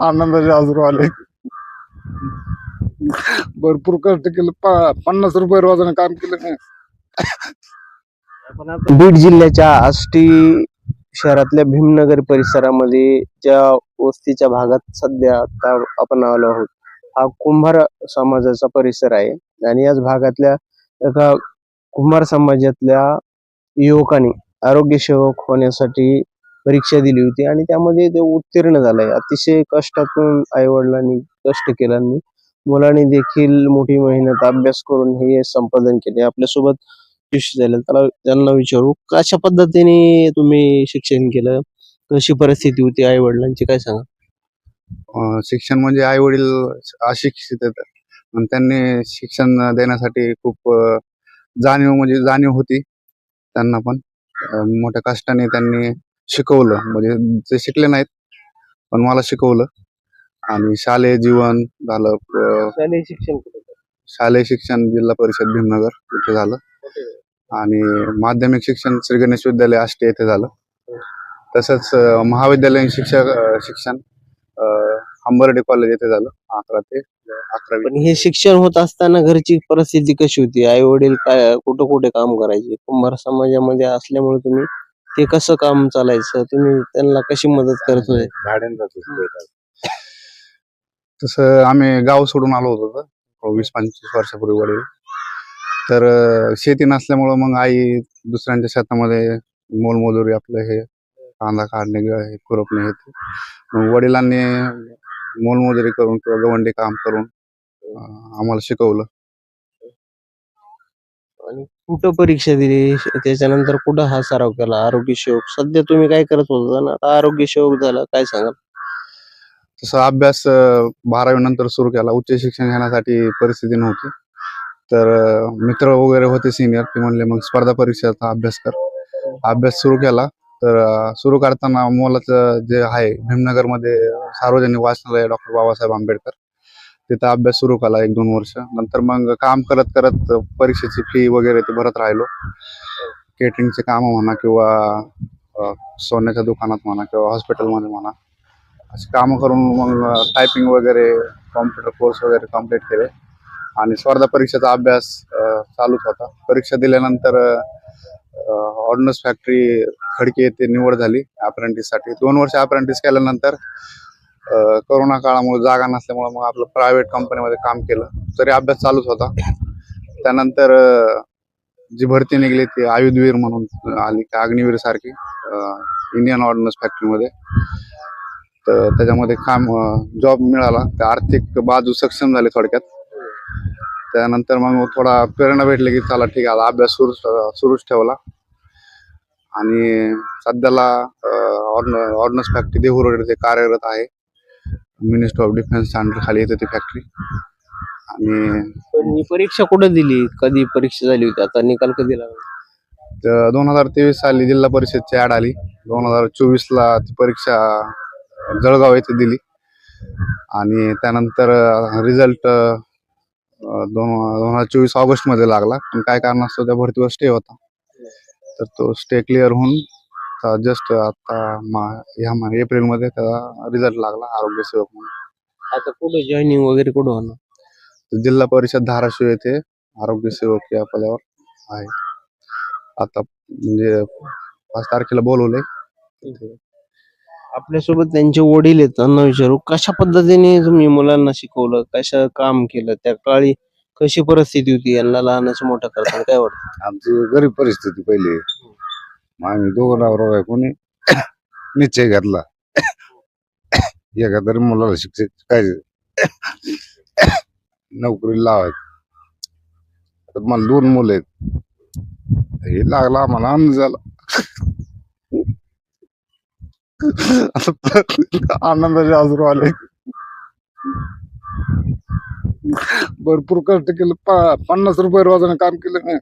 आनंदाचे आजरू आले. भरपूर कष्ट केलं. पन्नास रुपये रोजाने काम केलं बीड जिल्ह्याच्या आष्टी शहरातल्या भीमनगर परिसरामध्ये ज्या वस्तीच्या भागात सध्या आता आपण आलो आहोत हा कुंभार समाजाचा परिसर आहे. आणि याच भागातल्या एका कुंभार समाजातल्या युवकांनी आरोग्य सेवक होण्यासाठी परीक्षा दिली होती आणि त्यामध्ये ते उत्तीर्ण झालाय. अतिशय कष्टातून आई वडिलांनी कष्ट केल्याने मुलांनी देखील मोठी मेहनत अभ्यास करून हे संपादन केले. आपल्यासोबत शिष्य झाले. त्याला त्यांना विचारू कशा पद्धतीने तुम्ही शिक्षण केलं? कशी परिस्थिती होती आई वडिलांची काय सांगा? शिक्षण म्हणजे आई वडील अशिक्षित आणि त्यांनी शिक्षण देण्यासाठी खूप जाणीव म्हणजे जाणीव होती त्यांना पण. मोठ्या कष्टाने त्यांनी शिकवलं. म्हणजे ते शिकले नाहीत पण मला शिकवलं. आणि शालेय जीवन झालं शालेय शिक्षण शालेय शिक्षण जिल्हा परिषद भीमनगर इथे झालं. आणि माध्यमिक शिक्षण श्री गणेश विद्यालय आष्टी येथे झालं. तसंच महाविद्यालयीन शिक्षक शिक्षण अंबर्डे कॉलेज येथे झालं अकरा ते अकरावी पण हे शिक्षण होत असताना घरची परिस्थिती कशी होती? आई वडील काय कुठं कुठे काम करायचे? कुंभार समाजामध्ये असल्यामुळे तुम्ही ते कसं काम चालायचं? तुम्ही त्यांना कशी मदत करत होते तसं आम्ही गाव सोडून आलो होतो तर वीस पंचवीस वर्षापूर्वी वडील. तर शेती नसल्यामुळं मग आई दुसऱ्यांच्या शेतामध्ये मोलमजुरी आपलं हे कांदा काढणे किंवा हे खुरपणे हे मग वडिलांनी मोलमजुरी करून किंवा गवंडी काम करून आम्हाला शिकवलं. कुठं परीक्षा दिली? त्याच्यानंतर कुठं हा सराव केला? आरोग्य सेवक? सध्या तुम्ही काय करत होता ना? आता आरोग्य सेवक झाला काय सांगाल? तसं अभ्यास बारावी नंतर सुरू केला. उच्च शिक्षण घेण्यासाठी परिस्थिती नव्हती. तर मित्र वगैरे होते सिनियर ते म्हणले मग स्पर्धा परीक्षेचा अभ्यास कर. अभ्यास सुरू केला. तर सुरू करताना मुलाचं जे आहे भीमनगरमध्ये सार्वजनिक वाचनालय डॉक्टर बाबासाहेब आंबेडकर. तिथं अभ्यास सुरू केला एक दोन वर्ष. नंतर मग काम करत करत परीक्षेची फी वगैरे ते भरत राहिलो. केटरिंगचे कामं म्हणा किंवा सोन्याच्या दुकानात म्हणा किंवा हॉस्पिटलमध्ये म्हणा अशी कामं करून मग टायपिंग वगैरे कॉम्प्युटर कोर्स वगैरे कंप्लीट केले. आणि स्पर्धा परीक्षेचा अभ्यास चालूच होता. परीक्षा दिल्यानंतर ऑर्डनस फॅक्टरी खडकी येथे निवड झाली. अप्रेंटिससाठी दोन वर्ष अप्रेंटिस केल्यानंतर करोना काळामुळे जागा नसल्यामुळे मग आपलं प्रायव्हेट कंपनीमध्ये काम केलं. तरी अभ्यास चालूच होता. त्यानंतर जी भरती निघली ती आयुधवीर म्हणून आली का अग्निवीर सारखी इंडियन ऑर्डनन्स फॅक्टरीमध्ये तर त्याच्यामध्ये काम जॉब मिळाला. तर आर्थिक बाजू सक्षम झाली थोडक्यात. त्यानंतर मग थोडा प्रेरणा भेटली की चला ठीक आहे अभ्यास सुरू सुरूच ठेवला. आणि सध्याला ऑर्डनन्स फॅक्टरी देहू रोड इथे कार्यरत आहे. मिनिस्टर ऑफ डिफेन्स अंडर खाली येते ती फॅक्टरी आणि परीक्षा कुठं दिली? कधी परीक्षा झाली होती? आता निकाल कधी लागला? दोन हजार तेवीस साली जिल्हा परिषदची ऍड आली. दोन हजार चोवीस ला ती परीक्षा जळगाव येथे दिली. आणि त्यानंतर रिझल्ट दोन दोन हजार चोवीस ऑगस्टमध्ये लागला. पण काय कारणास्तव त्या भरतीवर स्टे होता. तर तो स्टे क्लिअर होऊन जस्ट आता मा ह्या एप्रिलमध्ये त्याचा रिझल्ट लागला आरोग्य सेवक म्हणून. आता कुठं जॉईनिंग वगैरे कुठं होणार? जिल्हा परिषद धाराशिव येथे आरोग्य सेवक या पदावर आहे. आता म्हणजे पाच तारखेला बोलवलंय. आपल्यासोबत त्यांचे वडील आहेत त्यांना विचारू कशा पद्धतीने तुम्ही मुलांना शिकवलं कसं काम केलं त्या काळी कशी परिस्थिती होती यांना लहानाचं मोठं करताना काय वाटतं? आमची गरीब परिस्थिती पहिली. मग आम्ही दोघं नवरा बायकोनी निश्चय घातला. एका मुलाला शिक्षक काय नोकरी लावायची. मला दोन मुलं आहेत. हे लागला आम्हाला आनंद झाला. आता आनंदाचे आजरू आले. भरपूर कष्ट केलं. पा- पन्नास रुपये रोजाने काम केलं. नाही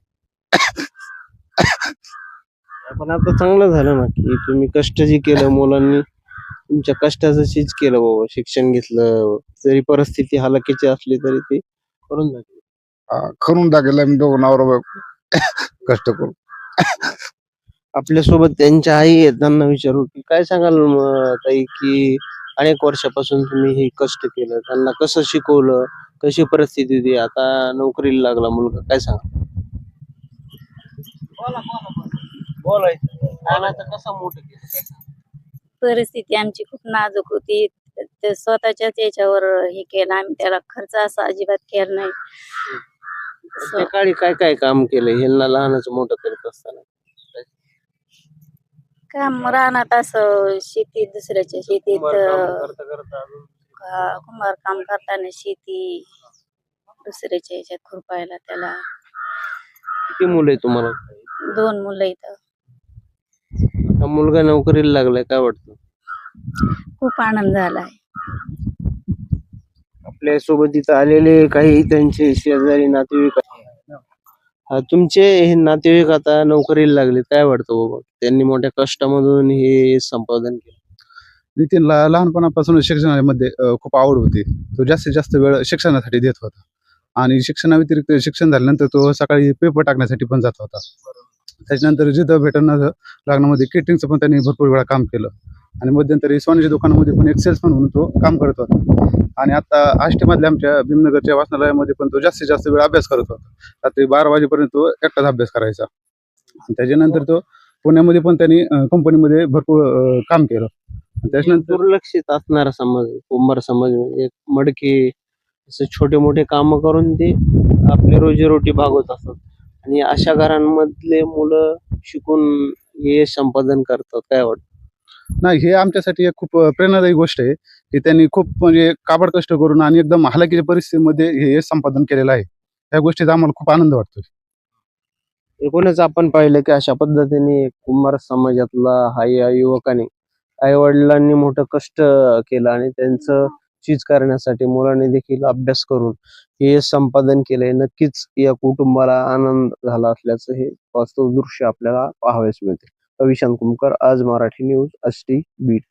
पण आता चांगलं झालं ना की तुम्ही कष्ट जे केलं मुलांनी तुमच्या कष्टाचं चीज केलं बाबा शिक्षण घेतलं जरी परिस्थिती हलाखीची असली तरी ते करून हा, करून टाकेल आम्ही दोघं नवरा बायको. कष्ट करून. आपल्यासोबत त्यांच्या आई आहेत त्यांना विचारू की काय सांगाल म, ताई की अनेक वर्षापासून तुम्ही हे कष्ट केलं त्यांना कसं शिकवलं कशी परिस्थिती होती? आता नोकरीला लागला मुलगा काय सांगा बोलायचं. लहानाचं कसं मोठं केलं परिस्थिती आमची खूप नाजूक होती. ते स्वतःच्याच याच्यावर हे केलं. आम्ही त्याला खर्च असा अजिबात केला नाही. त्या काळी काय काय काम केलं? ह्यांना लहानाचं मोठं करत असताना. काम रानात असं शेतीत दुसऱ्याच्या शेतीत कुंभार काम अं, करता करता अजून का- कुंभार काम करताना शेती दुसऱ्याच्या याच्यात खुरपायला त्याला. किती मुलं आहे तुम्हाला? दोन मुलं इथं. मुलगा नोकरीला लागलाय काय वाटतं? खूप आनंद झालाय आपल्यासोबत इथं आलेले काही त्यांचे शेजारी नातेवाईक आहेत. हा, तुमचे हे नातेवाईक आता नोकरीला लागले काय वाटतं बाबा? त्यांनी मोठ्या कष्टामधून हे संपादन केलं. नितीनला लहानपणापासून शिक्षणामध्ये अ, खूप आवड होती. तो जास्तीत जास्त वेळ शिक्षणासाठी देत होता. आणि शिक्षणाव्यतिरिक्त शिक्षण झाल्यानंतर तो सकाळी पेपर टाकण्यासाठी पण जात होता. त्याच्यानंतर जिथं भेटणं लागण्यामध्ये केटरिंगचं पण त्यांनी भरपूर वेळा काम केलं. आणि मध्यंतरी सोन्याच्या दुकानामध्ये पण एक सेल्समन म्हणून तो काम करत होता. आणि आता आष्टीमधल्या आमच्या भीमनगरच्या वाचनालयामध्ये पण तो जास्तीत जास्त वेळ अभ्यास करत होता. रात्री बारा वाजेपर्यंत तो एकटाच अभ्यास करायचा. आणि त्याच्यानंतर तो पुण्यामध्ये पण त्यांनी कंपनीमध्ये भरपूर काम केलं. आणि त्याच्यानंतर दुर्लक्षित असणारा समाज कुंभार समाज म्हणजे एक मडकी असे छोटे मोठे काम करून ते आपली रोजीरोटी भागवत असतात. आणि अशा घरांमधले मुलं शिकून हे संपादन करतात काय वाटतं? नाही हे आमच्यासाठी एक खूप प्रेरणादायी गोष्ट आहे की त्यांनी खूप म्हणजे काबड कष्ट करून आणि एकदम हलाखीच्या परिस्थितीमध्ये हे हे संपादन केलेलं आहे. या गोष्टीचा आम्हाला खूप आनंद वाटतो एकूणच आपण पाहिलं की अशा पद्धतीने कुंभार समाजातला हा या युवकाने आई वडिलांनी मोठं कष्ट केलं आणि त्यांचं चीज करण्यासाठी मुलाने देखील अभ्यास करून हे संपादन केलंय. नक्कीच या कुटुंबाला आनंद झाला असल्याचं हे वास्तव दृश्य आपल्याला पाहावयास मिळते. रविशांत कुमकर आज मराठी न्यूज अष्टी बीट